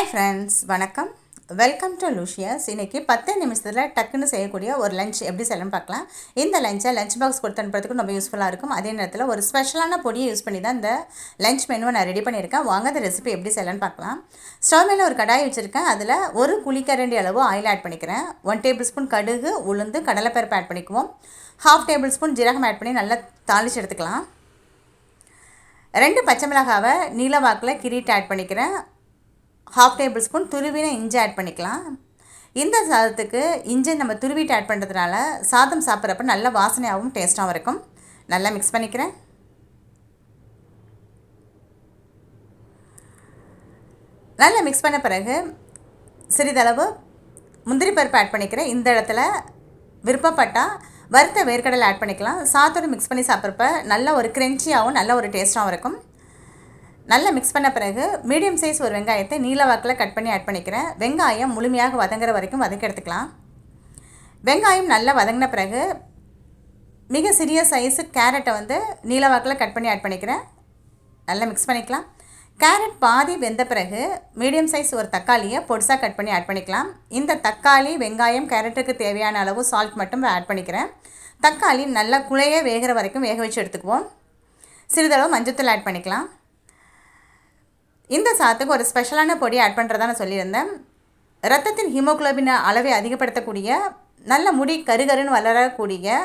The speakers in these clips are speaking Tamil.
ஹாய் ஃப்ரெண்ட்ஸ் வணக்கம். வெல்கம் டு லூஷியஸ் இன்றைக்கி பத்து நிமிஷத்தில் டக்குன்னு செய்யக்கூடிய ஒரு லஞ்ச் எப்படி செய்யலாம்னு பார்க்கலாம். இந்த லஞ்சை லஞ்ச் பாக்ஸ் கொடுத்து அனுப்புறதுக்கு ரொம்ப யூஸ்ஃபுல்லாக இருக்கும். அதே நேரத்தில் ஒரு ஸ்பெஷலான பொடியை யூஸ் பண்ணி தான் இந்த லஞ்ச் மெனுவை நான் ரெடி பண்ணியிருக்கேன். வாங்க அந்த ரெசிபி எப்படி செய்யலாம்னு பார்க்கலாம். ஸ்டவ் மேலே ஒரு கடாய் வச்சுருக்கேன். அதில் ஒரு குளிக்கரண்டி அளவு ஆயில் ஆட் பண்ணிக்கிறேன். ஒன் டேபிள் ஸ்பூன் கடுகு உளுந்து கடலைப்பருப்பு ஆட் பண்ணிக்குவோம். ஹாஃப் டேபிள் ஸ்பூன் ஜீரகம் ஆட் பண்ணி நல்லா தாளித்து எடுத்துக்கலாம். ரெண்டு பச்சை மிளகாவை நீலவாக்கில் கிரீட் ஆட் பண்ணிக்கிறேன். ஹாஃப் டேபிள் ஸ்பூன் துருவின இஞ்சி ஆட் பண்ணிக்கலாம். இந்த சாதத்துக்கு இஞ்சி நம்ம துருவிட்டு ஆட் பண்ணுறதுனால சாதம் சாப்பிட்றப்ப நல்ல வாசனையாகவும் டேஸ்ட்டாகவும் இருக்கும். நல்லா மிக்ஸ் பண்ணிக்கிறேன். நல்லா மிக்ஸ் பண்ண பிறகு சிறிதளவு முந்திரி பருப்பு ஆட் பண்ணிக்கிறேன். இந்த இடத்துல விருப்பப்பட்டால் வறுத்த வேர்க்கடலை ஆட் பண்ணிக்கலாம். சாத்தோடு மிக்ஸ் பண்ணி சாப்பிட்றப்ப நல்ல ஒரு க்ரென்ச்சியாகவும் நல்ல ஒரு டேஸ்ட்டாகவும் இருக்கும். நல்லா மிக்ஸ் பண்ண பிறகு மீடியம் சைஸ் ஒரு வெங்காயத்தை நீல வாக்கில் கட் பண்ணி ஆட் பண்ணிக்கிறேன். வெங்காயம் முழுமையாக வதங்குற வரைக்கும் வதக்கி எடுத்துக்கலாம். வெங்காயம் நல்லா வதங்கின பிறகு மிக சிறிய சைஸு கேரட்டை வந்து நீல வாக்கில் கட் பண்ணி ஆட் பண்ணிக்கிறேன். நல்லா மிக்ஸ் பண்ணிக்கலாம். கேரட் பாதி வெந்த பிறகு மீடியம் சைஸ் ஒரு தக்காளியை பொடிசாக கட் பண்ணி ஆட் பண்ணிக்கலாம். இந்த தக்காளி வெங்காயம் கேரட்டுக்கு தேவையான அளவு சால்ட் மட்டும் ஆட் பண்ணிக்கிறேன். தக்காளி நல்லா குழைய வேகிற வரைக்கும் வேக வச்சு எடுத்துக்குவோம். சிறிதளவு மஞ்சத்தூள் ஆட் பண்ணிக்கலாம். இந்த சாத்துக்கு ஒரு ஸ்பெஷலான பொடி ஆட் பண்ணுறதா நான் சொல்லியிருந்தேன். ரத்தத்தின் ஹீமோக்ளோபின் அளவை அதிகப்படுத்தக்கூடிய நல்ல முடி கருகருன்னு வளரக்கூடிய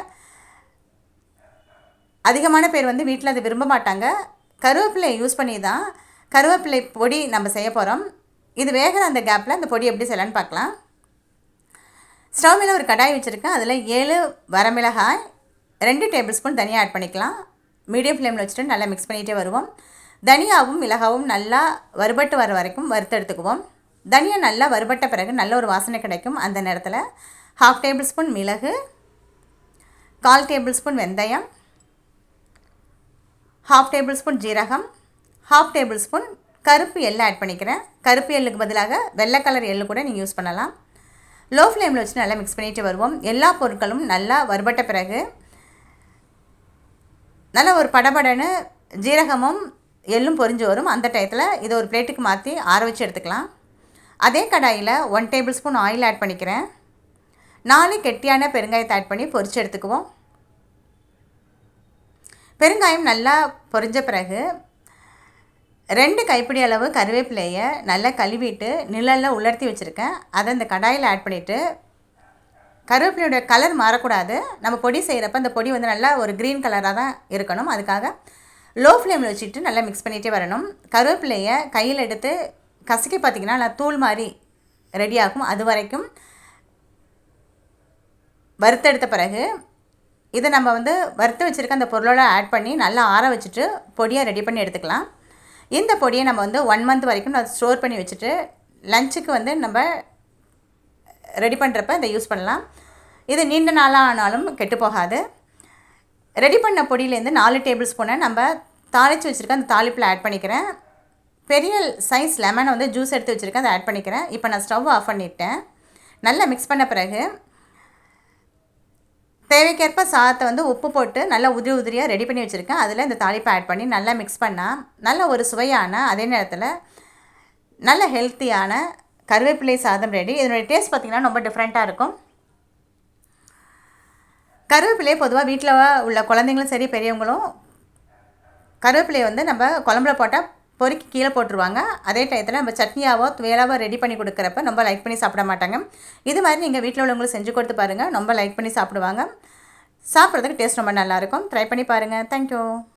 அதிகமான பேர் வந்து வீட்டில் அதை விரும்ப மாட்டாங்க. கருவேப்பிலை யூஸ் பண்ணி தான் கருவேப்பிலை பொடி நம்ம செய்ய போகிறோம் இது வேகிற அந்த கேப்பில் அந்த பொடி எப்படி செய்யலான்னு பார்க்கலாம். ஸ்டவ் மேலே ஒரு கடாய் வச்சுருக்கேன். அதில் ஏழு வரமிளகாய் ரெண்டு டேபிள் ஸ்பூன் தனியாக ஆட் பண்ணிக்கலாம். மீடியம் ஃப்ளேமில் வச்சுட்டு நல்லா மிக்ஸ் பண்ணிகிட்டே வருவோம். தனியாவும் மிளகாவும் நல்லா வறுபட்டு வர வரைக்கும் வறுத்து எடுத்துக்குவோம் தனியா நல்லா வறுபட்ட பிறகு நல்ல ஒரு வாசனை கிடைக்கும். அந்த நேரத்தில் ஹாஃப் டேபிள் ஸ்பூன் மிளகு கால் டேபிள் ஸ்பூன் வெந்தயம் ஹாஃப் டேபிள் ஸ்பூன் ஜீரகம் ஹாஃப் டேபிள் ஸ்பூன் கருப்பு எள்ளு ஆட் பண்ணிக்கிறேன். கருப்பு எள்ளுக்கு பதிலாக வெள்ளை கலர் எள்ளு கூட நீங்கள் யூஸ் பண்ணலாம். லோ ஃப்ளேமில் வச்சு நல்லா மிக்ஸ் பண்ணிட்டு வருவோம். எல்லா பொருட்களும் நல்லா வறுபட்ட பிறகு நல்லா ஒரு படபடன்னு ஜீரகமும் எள்ளும் பொரிஞ்சு வரும். அந்த டயத்தில் இதை ஒரு பிளேட்டுக்கு மாற்றி ஆற வச்சு எடுத்துக்கலாம். அதே கடாயில் one tablespoon oil add பண்ணிக்கிறேன். நாலு கெட்டியான பெருங்காயத்தை ஆட் பண்ணி பொரித்து எடுத்துக்குவோம். பெருங்காயம் நல்லா பொரிஞ்ச பிறகு ரெண்டு கைப்பிடி அளவு கருவேப்பிலையை நல்லா கழுவிட்டு நிழலில் உலர்த்தி வச்சுருக்கேன். அதை அந்த கடாயில் ஆட் பண்ணிவிட்டு கருவேப்பிலையோட கலர் மாறக்கூடாது. நம்ம பொடி செய்கிறப்ப அந்த பொடி வந்து நல்லா ஒரு க்ரீன் கலராக தான் இருக்கணும். அதுக்காக லோ ஃப்ளேமில் வச்சுட்டு நல்லா மிக்ஸ் பண்ணிகிட்டே வரணும். கருவேப்பிலையை கையில் எடுத்து கசக்கி பார்த்திங்கன்னா நல்லா தூள் மாதிரி ரெடி ஆகும். அது வரைக்கும் வறுத்தெடுத்த பிறகு இதை நம்ம வந்து வறுத்து வச்சுருக்க அந்த பொருளோட ஆட் பண்ணி நல்லா ஆற வச்சுட்டு பொடியாக ரெடி பண்ணி எடுத்துக்கலாம். இந்த பொடியை நம்ம வந்து ஒன் மந்த் வரைக்கும் நான் ஸ்டோர் பண்ணி வச்சுட்டு லஞ்சுக்கு வந்து நம்ம ரெடி பண்ணுறப்ப இதை யூஸ் பண்ணலாம். இது நீண்ட நாளாக ஆனாலும் கெட்டு போகாது. ரெடி பண்ண பொடியிலேருந்து நாலு டேபிள் ஸ்பூனை நம்ம தாளித்து வச்சுருக்க அந்த தாளிப்பில் ஆட் பண்ணிக்கிறேன். பெரிய சைஸ் லெமனை வந்து ஜூஸ் எடுத்து வச்சுருக்கேன் அதை ஆட் பண்ணிக்கிறேன். இப்போ நான் ஸ்டவ் ஆஃப் பண்ணிட்டேன். நல்லா மிக்ஸ் பண்ண பிறகு தேவைக்கேற்ப சாதத்தை வந்து உப்பு போட்டு நல்லா உதிரி உதிரியாக ரெடி பண்ணி வச்சுருக்கேன். அதில் இந்த தாளிப்பை ஆட் பண்ணி நல்லா மிக்ஸ் பண்ணால் நல்ல ஒரு சுவையான அதே நேரத்தில் நல்ல ஹெல்த்தியான கருவேப்பிலை சாதம் ரெடி இதனுடைய டேஸ்ட் பார்த்திங்கன்னா ரொம்ப டிஃப்ரெண்ட்டாக இருக்கும். கருவேப்பிலையை பொதுவாக வீட்டில் உள்ள குழந்தைங்களும் சரி பெரியவங்களும் கருவேப்பிலையை வந்து நம்ம குழம்புல போட்டால் பொறுக்கி கீழே போட்டுருவாங்க. அதே டயத்தில் நம்ம சட்னியாவோ துவையலாவோ ரெடி பண்ணி கொடுக்குறப்ப ரொம்ப லைக் பண்ணி சாப்பிட மாட்டாங்க. இது மாதிரி நீங்கள் வீட்டில் உள்ளவங்களுக்கு செஞ்சு கொடுத்து பாருங்கள் ரொம்ப லைக் பண்ணி சாப்பிடுவாங்க. சாப்பிட்றதுக்கு டேஸ்ட் ரொம்ப நல்லாயிருக்கும் ட்ரை பண்ணி பாருங்கள் தேங்க்யூ